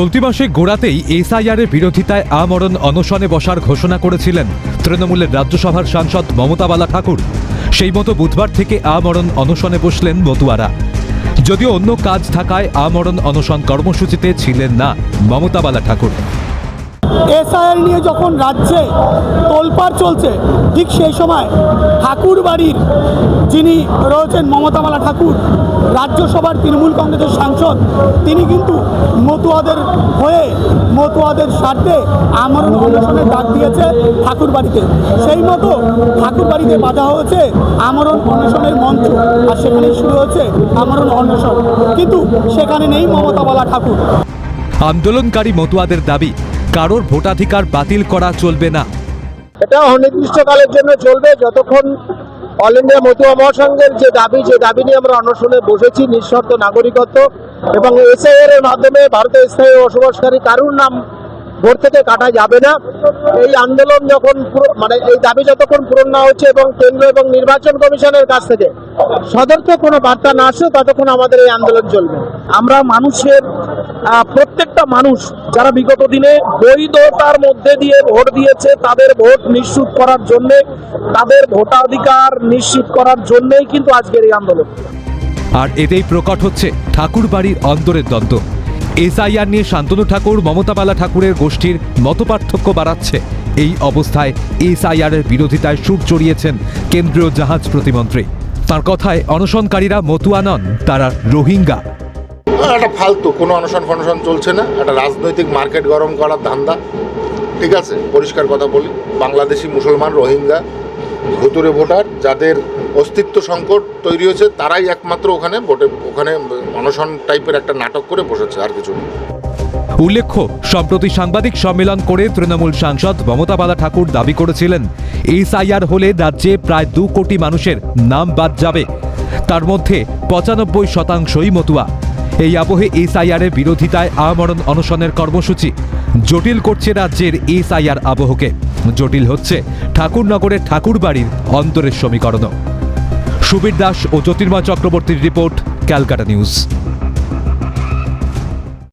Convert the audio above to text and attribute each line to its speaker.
Speaker 1: চলতি মাসে গোড়াতেই এসআইআরের বিরোধিতায় আমরণ অনশনে বসার ঘোষণা করেছিলেন তৃণমূলের রাজ্যসভার সাংসদ মমতা বালা ঠাকুর সেই মতো বুধবার থেকে আমরণ অনশনে বসলেন মতুয়ারা। যদিও অন্য কাজ থাকায় আমরণ অনশন কর্মসূচিতে ছিলেন না মমতা বালা ঠাকুর
Speaker 2: এসআইআর নিয়ে যখন রাজ্যে তোলপাড় চলছে, ঠিক সেই সময় ঠাকুর বাড়ির যিনি রয়েছেন মমতামালা ঠাকুর, রাজ্যসভার তৃণমূল কংগ্রেসের সাংসদ, তিনি কিন্তু মতুয়াদের হয়ে, মতুয়াদের স্বার্থে আমরণ অনশনের ডাক দিয়েছে ঠাকুর বাড়িতে সেই মতো ঠাকুর বাড়িতে বাধা হয়েছে আমরণ অনশনের মঞ্চ, আর সেখানে শুরু হয়েছে আমরণ অনশন কিন্তু সেখানে নেই মমতাবালা ঠাকুর।
Speaker 1: আন্দোলনকারী মতুয়াদের দাবি কারোর ভোটাধিকার বাতিল করা চলবে না।
Speaker 3: এটা অনির্দিষ্টকালের জন্য চলবে। যতক্ষণ অল ইন্ডিয়া মতুয়া মহাসংঘের যে দাবি যে দাবি নিয়ে আমরা অনশনে বসেছি, নিঃশর্ত নাগরিকত্ব এবং এসআইআর এর মাধ্যমে ভারতের স্থায়ী বসবাসকারী কারুর নাম ভোট থেকে কাটা যাবে না। এই আন্দোলন যখন মানে এই দাবি যতক্ষণ পূরণ না হচ্ছে এবং কেন্দ্র এবং নির্বাচন কমিশনের কাছ থেকে সদর্থক কোনো বার্তা না আসছে ততক্ষণ আমাদের এই আন্দোলন চলবে। আমরা মানুষের প্রত্যেকটা মানুষ যারা বিগত দিনে বৈধতার মধ্যে দিয়ে ভোট দিয়েছে, তাদের ভোট নিশ্চিত করার জন্য, তাদের ভোটাধিকার নিশ্চিত করার জন্যই কিন্তু আজকের এই আন্দোলন।
Speaker 1: আর এতেই প্রকট হচ্ছে ঠাকুরবাড়ির অন্তরের দ্বন্দ্ব। এসআইআর নিয়ে শান্তনু ঠাকুর, মমতাবালা ঠাকুরের গোষ্ঠীর মতপার্থক্য বাড়াচ্ছে। এই অবস্থায় এসআইআর এর বিরোধিতায় সুর চড়িয়েছেন কেন্দ্রীয় জাহাজ প্রতিমন্ত্রী। তার কথায় অনশনকারীরা মতুয়া নন, তারা রোহিঙ্গা।
Speaker 4: একটা ফালতু, কোনো অনশন ফনশন চলছে না। একটা রাজনৈতিক মার্কেট গরম করার ধান্দা। ঠিক আছে, পরিষ্কার কথা বলি। বাংলাদেশি মুসলমান, রোহিঙ্গা ভুতুরে ভোটার যাদের অস্তিত্ব সংকট তৈরি হয়েছে, তারাই একমাত্র ওখানে ভোটে, ওখানে অনশন টাইপের একটা নাটক করে বসেছে আর কিছু
Speaker 1: উল্লেখ্য, সম্প্রতি সাংবাদিক সম্মেলন করে তৃণমূল সাংসদ মমতা বালা ঠাকুর দাবি করেছিলেন, এসআইআর হলে রাজ্যে প্রায় দু কোটি মানুষের নাম বাদ যাবে। তার মধ্যে পঁচানব্বই শতাংশই মতুয়া। এই আবহে এসআইআর এর বিরোধিতায় আমরণ অনশনের কর্মসূচি। জটিল করছে রাজ্যের এসআইআর আবহকে। জটিল হচ্ছে ঠাকুরনগরের ঠাকুরবাড়ির অন্তরের সমীকরণ সুবীর দাস ও জ্যোতির্ময় চক্রবর্তীর রিপোর্ট, ক্যালকাটা নিউজ।